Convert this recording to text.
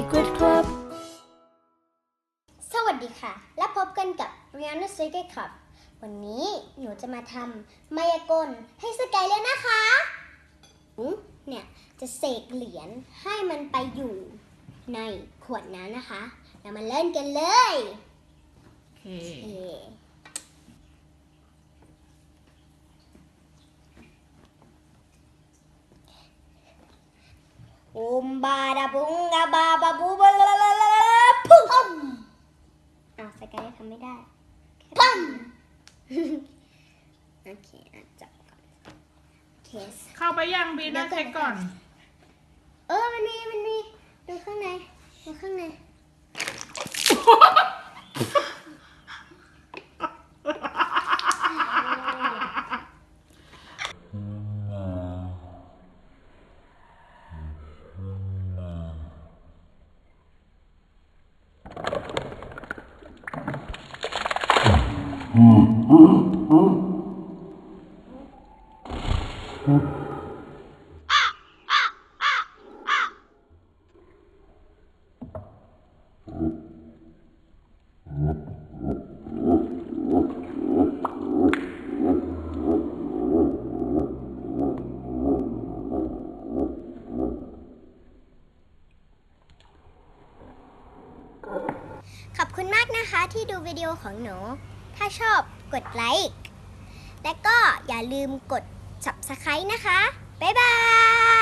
Secret Club สวัสดีค่ะ และพบกันกับ Rihanna Secret Club วันนี้หนูจะมาทำมายากลให้สกายเลยนะคะหนูเนี่ย จะเสกเหรียญให้มันไปอยู่ในขวดนั้นนะคะเรามาเล่นกันเลย โอเค เอ่ออุมบาดาบุงกาบาบาบูบาลาลา ลาลาพุ่งอ้าวสกายทำไม่ได้ปั๊มโอเคอะจับก่อนโอเคเข้าไปยังบีน่าเช็คก่อน เออมันมีมันมี ดูข้างใน ดูข้างใน ขอบคุณมากนะคะที่ดูวิดีโอของหนู ถ้าชอบกดไลค์ และก็อย่าลืมกด subscribe นะคะ บ๊ายบาย